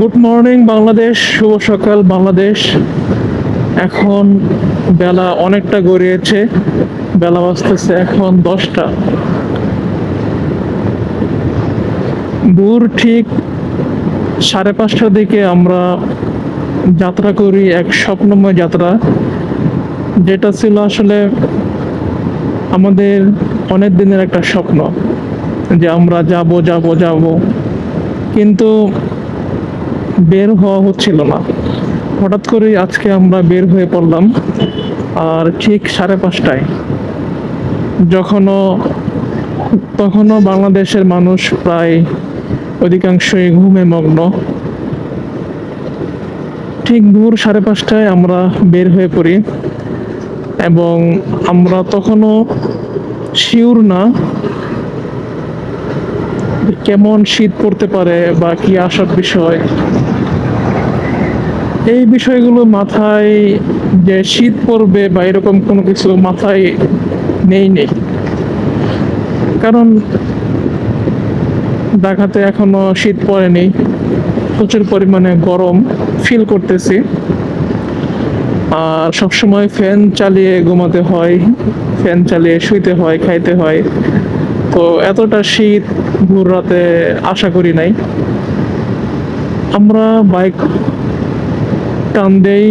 Good morning, Bangladesh. শুভ সকাল, বাংলাদেশ। এখন বেলা অনেকটা গড়িয়েছে, বেলা বাজতেছে এখন দশটা। ভোর ঠিক সাড়ে পাঁচটার দিকে আমরা যাত্রা করি, এক স্বপ্নময় যাত্রা। যেটা ছিল আসলে আমাদের অনেক দিনের একটা স্বপ্ন, যে আমরা যাব যাব যাব। কিন্তু বের হওয়া হচ্ছিল না। হঠাৎ করে আজকে আমরা বের হয়ে পড়লাম, আর ঠিক সাড়ে পাঁচটায়। যখনও, তখনও বাংলাদেশের মানুষ প্রায় অধিকাংশই ঘুমে মগ্ন। ঠিক ভোর সাড়ে পাঁচটায় আমরা বের হয়ে পড়ি, এবং আমরা তখনও শিওর না কেমন শীত পড়তে পারে বা কি আসার বিষয়? এই বিষয়গুলো মাথায় যে শীত পড়বে বা এরকম কোনো কিছু মাথায় নেই নেই। কারণ ঢাকাতে এখনও শীত পড়েনি। প্রচুর পরিমাণে গরম ফিল করতেছি। আর সবসময় ফ্যান চালিয়ে ঘুমাতে হয় ফ্যান চালিয়ে শুইতে হয়, খাইতে হয়। তো এতটা শীত ভোর রাতে আশা করি নাই। আমরা বাইক টান দেই।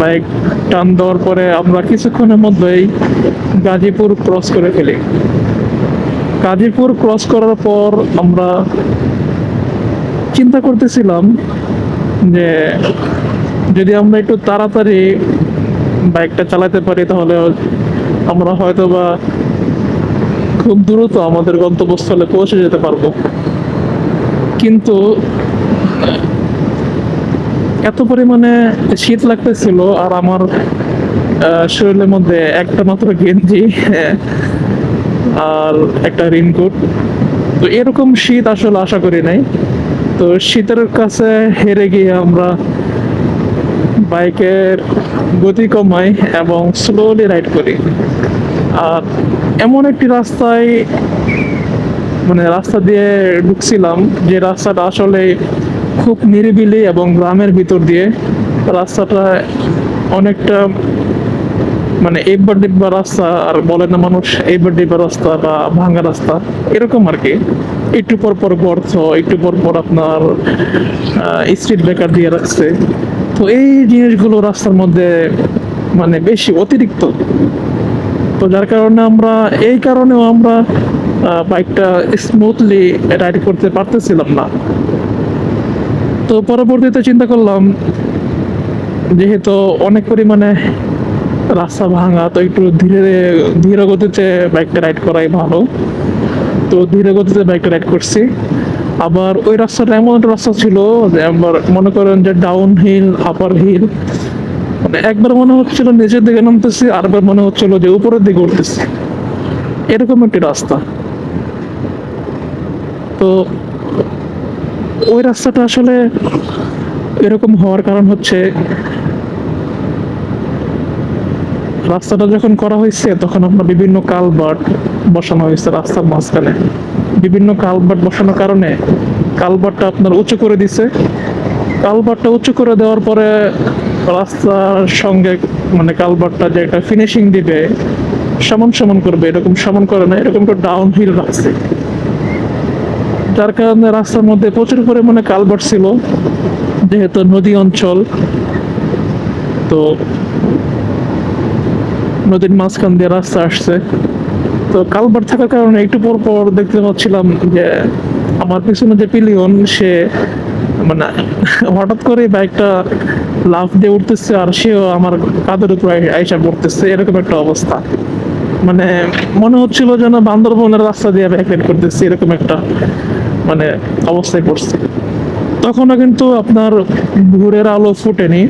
বাইক টান দেওয়ার পরে আমরা কিছুক্ষণের মধ্যেই গাজীপুর ক্রস করে ফেলি। গাজীপুর ক্রস করার পর আমরা চিন্তা করতেছিলাম যে যদি আমরা একটু তাড়াতাড়ি বাইকটা চালাতে পারি তাহলে আমরা হয়তো বা খুব দ্রুত আমাদের গন্তব্যস্থলে পৌঁছে যেতে পারব। কিন্তু, এত পরিমাণে শীত লাগতেছিল আর আমার শরীরের মধ্যে একটা মাত্র গেঞ্জি, আর একটা রেনকোট তো এরকম শীত আসলে আশা করি নাই। তো শীতের কাছে হেরে গিয়ে আমরা বাইকের গতি কমাই এবং স্লোলি রাইড করি। আর এমন একটি রাস্তায় মানে রাস্তা দিয়ে ঢুকছিলাম, যে রাস্তাটা আসলে খুব নিরিবিলি এবং গ্রামের ভিতর দিয়ে রাস্তাটা অনেকটা মানে এইবার ডিব্বা রাস্তা, আর বলে না মানুষ এইবার ডিব্বা রাস্তা বা ভাঙ্গা রাস্তা, এরকম আর কি। একটু পর পর গর্ত, একটু পর পর আপনার স্ট্রিট ব্রেকার দিয়ে রাখছে। তো এই জিনিসগুলো রাস্তার মধ্যে মানে বেশি অতিরিক্ত। তো যার কারণে আমরা, এই কারণেও আমরা বাইকটা স্মুথলি রাইড করতে পারতেছিলাম না। তো পরবর্তীতে চিন্তা করলাম, যেহেতু অনেক পরিমাণে রাস্তা ভাঙা, তো একটু ধীরে ধীরে গতিতে বাইকটা রাইড করাই ভালো। তো ধীরে গতিতে বাইকটা রাইড করছি। আবার ওই রাস্তাটা এমন একটা রাস্তা ছিল যে আবার মনে করেন যে ডাউন হিল আপার হিল একবার মনে হচ্ছিল নিচের দিকে নামতেছি, আরেকবার মনে হচ্ছিল যে উপরের দিকে উঠতেছি। এরকম একটি রাস্তা। তো ওই রাস্তাটা আসলে এরকম হওয়ার কারণ হচ্ছে, রাস্তাটা যখন করা হয়েছে, তখন আমরা বিভিন্ন কালবার্ট বসানো হয়েছে রাস্তার মাঝখানে। বিভিন্ন কালবার্ট বসানোর কারণে কালবারটা আপনার উঁচু করে দিছে। কালবারটা উঁচু করে দেওয়ার পরে রাস্তার সঙ্গে মানে কালবারটা যে একটা ফিনিশিং দিবে, সমান সমান করবে, এরকম সমান করে না, এরকম একটু ডাউন হিল রাখছে। যার কারণে রাস্তার মধ্যে প্রচুর পরিমাণে কালভার্ট ছিল, যেহেতু নদী অঞ্চল। তো নদীর মাঝখান দিয়ে রাস্তা আসছে। তো কালভার্ট থাকার কারণে একটু পর পর দেখতে পাচ্ছিলাম যে, আমার পিছনে যে পিলিয়ন সে মানে হঠাৎ করে বাইকটা লাফ দিয়ে উঠতেছে আর সেও আমার কাঁধের উপর আইসা পড়তেছে, এরকম একটা অবস্থা। মানে মনে হচ্ছিল যেন বান্দরবনের রাস্তা দিয়ে বাইক রাইড করতেছি, এরকম একটা মানে অবস্থায় পড়ছে। তখনও কিন্তু আপনার ভোরের আলো ফুটেনি,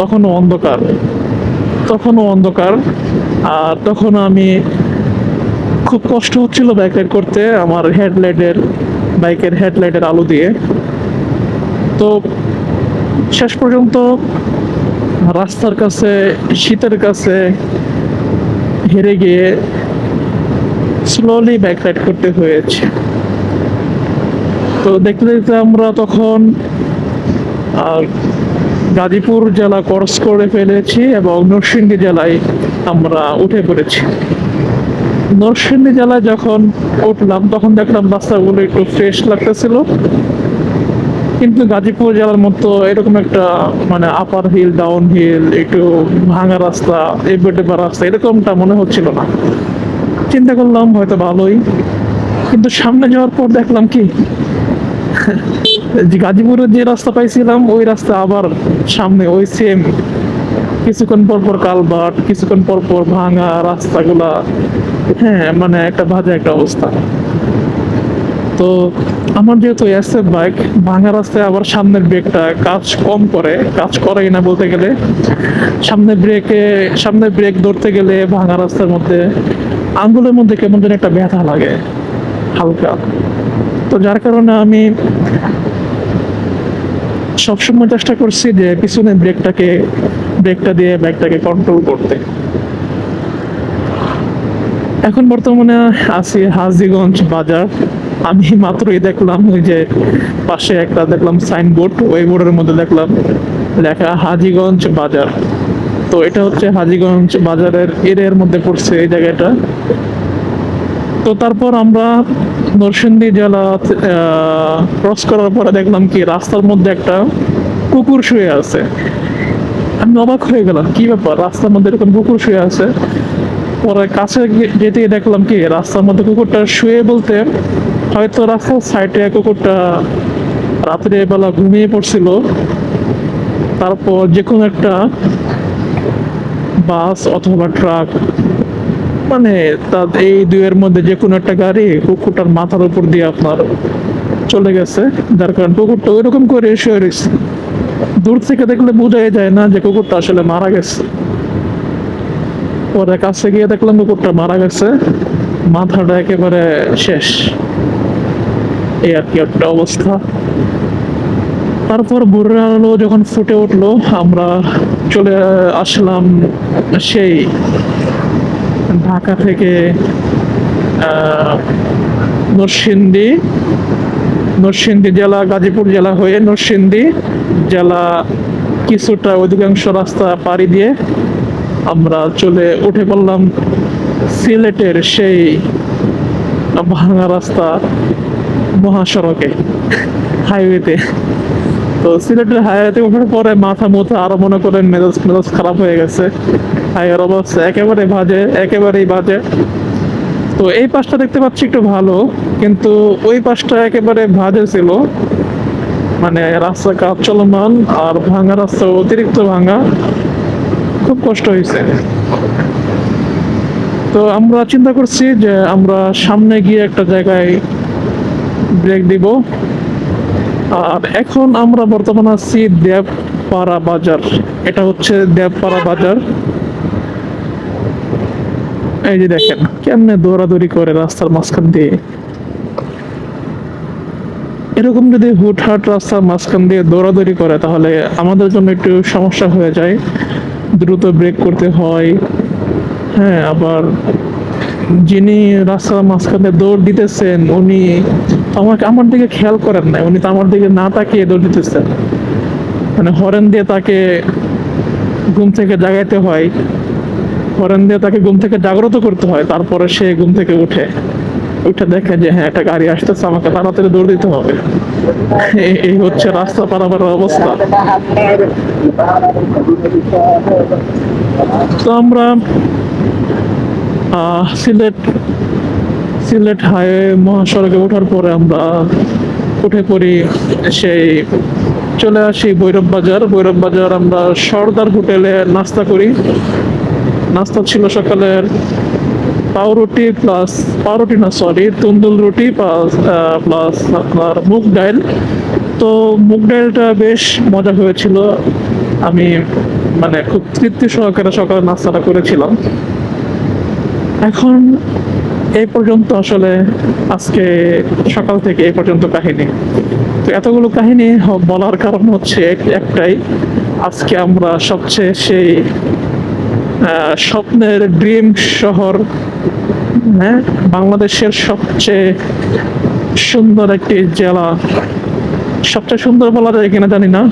তখনও অন্ধকার। তখনও অন্ধকার, আর তখন আমি খুব কষ্ট হচ্ছিল বাইক রাইড করতে, আমার হেডলাইটের বাইকের হেডলাইটের আলো দিয়ে। তো শেষ পর্যন্ত রাস্তার কাছে, শীতের কাছে হেরে গিয়ে স্লোলি ব্যাক রাইড করতে হয়েছে। তো দেখতে দেখতে আমরা তখন গাজীপুর জেলা ক্রস করে ফেলেছি এবং নরসিংদী জেলায় আমরা উঠে পড়েছি। নরসিংদী জেলায় যখন উঠলাম, তখন দেখলাম রাস্তাগুলো একটু ফ্রেশ লাগতেছিল। কিন্তু গাজীপুর জেলার মতো এরকম একটা মানে আপার হিল ডাউন হিল একটু ভাঙা রাস্তা, এবার রাস্তা, এরকমটা মনে হচ্ছিল না। চিন্তা করলাম হয়তো ভালোই, কিন্তু সামনে যাওয়ার পর দেখলাম কি গাজীপুরের যে রাস্তা পাইছিলাম, ওই রাস্তা আবার সামনে, ওই সেম কিছুক্ষণ পর পর কালবাট কিছুক্ষণ পর পর ভাঙা রাস্তাগুলা হ্যাঁ মানে একটা বাজে একটা অবস্থা। তো আমার যেহেতু এসএফ বাইক ভাঙা রাস্তায় আবার সামনের ব্রেকটা কাজ কম করে, কাজ করেই না বলতে গেলে। সামনে ব্রেকে সামনে ব্রেক ধরতে গেলে ভাঙা রাস্তার মধ্যে, আঙ্গুলের মধ্যে কেমন যেন একটা ব্যথা লাগে, হালকা। তো যার কারণে আমি সবসময় চেষ্টা করছি যে পিছনে ব্রেকটাকে, ব্রেকটা দিয়ে ব্যাগটাকে কন্ট্রোল করতে। এখন বর্তমানে আছি হাজিগঞ্জ বাজার। আমি মাত্রই দেখলাম ওই যে পাশে একটা দেখলাম সাইনবোর্ড ওই বোর্ডের মধ্যে দেখলাম লেখা হাজিগঞ্জ বাজার। তো এটা হচ্ছে হাজিগঞ্জ বাজারের এরিয়ার মধ্যে পড়ছে এই জায়গাটা। তো তারপর আমরা নরসিংদী জেলা ক্রস করার পরে দেখলাম কি, রাস্তার মধ্যে একটা কুকুর শুয়ে আছে। আমি অবাক হয়ে গেলাম, কি ব্যাপার? রাস্তার মধ্যে এরকম কুকুর শুয়ে আছে। পরে কাছে যেতে দেখলাম কি, রাস্তার মধ্যে কুকুরটা শুয়ে বলতে হয়তো রাস্তার সাইডে কুকুরটা রাত্রে বেলা ঘুমিয়ে পড়ছিল। তারপর যে কোনো একটা বাস অথবা ট্রাক মানে তার এই দুয়ের মধ্যে যে কোনো একটা গাড়ি কুকুরটার মাথার উপর দিয়ে আপনার চলে গেছে। যার কারণে কুকুরটা ওইরকম করে শুয়ে রয়েছে। দূর থেকে দেখলে বোঝাই যায় না যে কুকুরটা আসলে মারা গেছে। পরে কাছে গিয়ে দেখলাম কুকুরটা মারা গেছে। মাথাটা একেবারে শেষ। এই আর কি একটা অবস্থা। তারপর ভোরের আলো যখন ফুটে উঠল আমরা চলে আসলাম সেই ঢাকা থেকে আহ, নরসিংদী নরসিংদী জেলা গাজীপুর জেলা হয়ে নরসিংদী জেলা কিছুটা অধিকাংশ রাস্তা পাড়ি দিয়ে আমরা চলে উঠে পড়লাম সিলেটের সেই ভাঙা রাস্তা। মহাসড়কে হাইওয়েতে তো সিলেটের হাইওয়েতে ওঠার পরে মাথা মুথা আরও মনে করেন মেজাজ মেজাজ খারাপ হয়ে গেছে। হাইওয়ের অবস্থা একেবারে বাজে, একেবারেই বাজে। তো এই পাশটা দেখতে পাচ্ছি একটু ভালো, কিন্তু ওই পাশটা একেবারে বাজে ছিল। মানে রাস্তা কাজ চলমান আর ভাঙা রাস্তা অতিরিক্ত ভাঙা। খুব কষ্ট হয়েছে। তো আমরা চিন্তা করছি যে আমরা সামনে গিয়ে একটা জায়গায় ব্রেক দিব। আর এখন আমরা বর্তমানে আছি দেবপাড়া বাজার। এটা হচ্ছে দেবপাড়া বাজার। এই যে দেখেন, কেমনে দৌড়াদৌড়ি করে রাস্তার মাঝখান দিয়ে। এরকম যদি হুটহাট রাস্তার মাঝখান দিয়ে দৌড়াদৌড়ি করে, তাহলে আমাদের জন্য একটু সমস্যা হয়ে যায়। দ্রুত ব্রেক করতে হয়। হ্যাঁ আবার যিনি রাস্তার মাঝখানে দৌড় দিতেছেন, উনি আমাকে আমার দিকে খেয়াল করেন না উনি তো আমার দিকে না তাকিয়ে দৌড় দিতেছেন। মানে হরেন দিয়ে তাকে ঘুম থেকে জাগাইতে হয়। হরেন দিয়ে তাকে ঘুম থেকে জাগ্রত করতে হয়। তারপরে সে ঘুম থেকে উঠে। উঠে দেখে যে হ্যাঁ একটা গাড়ি আসতেছে, আমাকে তাড়াতাড়ি দৌড় দিতে হবে। এই- হচ্ছে রাস্তা পারাপারের অবস্থা। তো আমরা সিলেট সিলেট হাইওয়ে মহাসড়কে ওঠার পরে আমরা উঠে পড়ি সেই চলে আসি ভৈরব বাজার। ভৈরব বাজার আমরা সর্দার হোটেলে নাস্তা করি। নাস্তা ছিল সকালের পাউরুটি প্লাস পাউরুটি না সরি তন্দুল রুটি প্লাস প্লাস আপনার মুগ ডাল তো মুগ ডালটা বেশ মজা হয়েছিল। আমি মানে খুব তৃপ্তি সহকারে সকালে নাস্তাটা করেছিলাম। এখন এই পর্যন্ত আসলে আজকে সকাল থেকে এই পর্যন্ত কাহিনী। তো এতগুলো কাহিনী বলার কারণ হচ্ছে একটাই, আজকে আমরা সবচেয়ে সেই স্বপ্নের ড্রিম শহর হ্যাঁ বাংলাদেশের সবচেয়ে সুন্দর একটি জেলা। সবচেয়ে সুন্দর বলা যায় কিনা জানি না,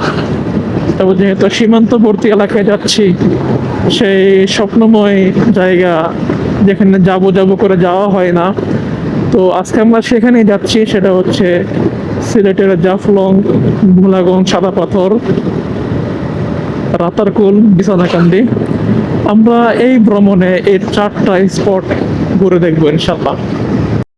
তবে যেহেতু সীমান্তবর্তী এলাকায় যাচ্ছি সেই স্বপ্নময় জায়গা যেখানে যাব যাব করে যাওয়া হয় না। তো আজকে আমরা সেখানে যাচ্ছি, সেটা হচ্ছে সিলেটের জাফলং, ভোলাগঞ্জ, সাদা পাথর, রাতারকুল, বিছানাকান্দি। আমরা এই ভ্রমণে এই চারটা স্পট ঘুরে দেখব ইনশাল্লাহ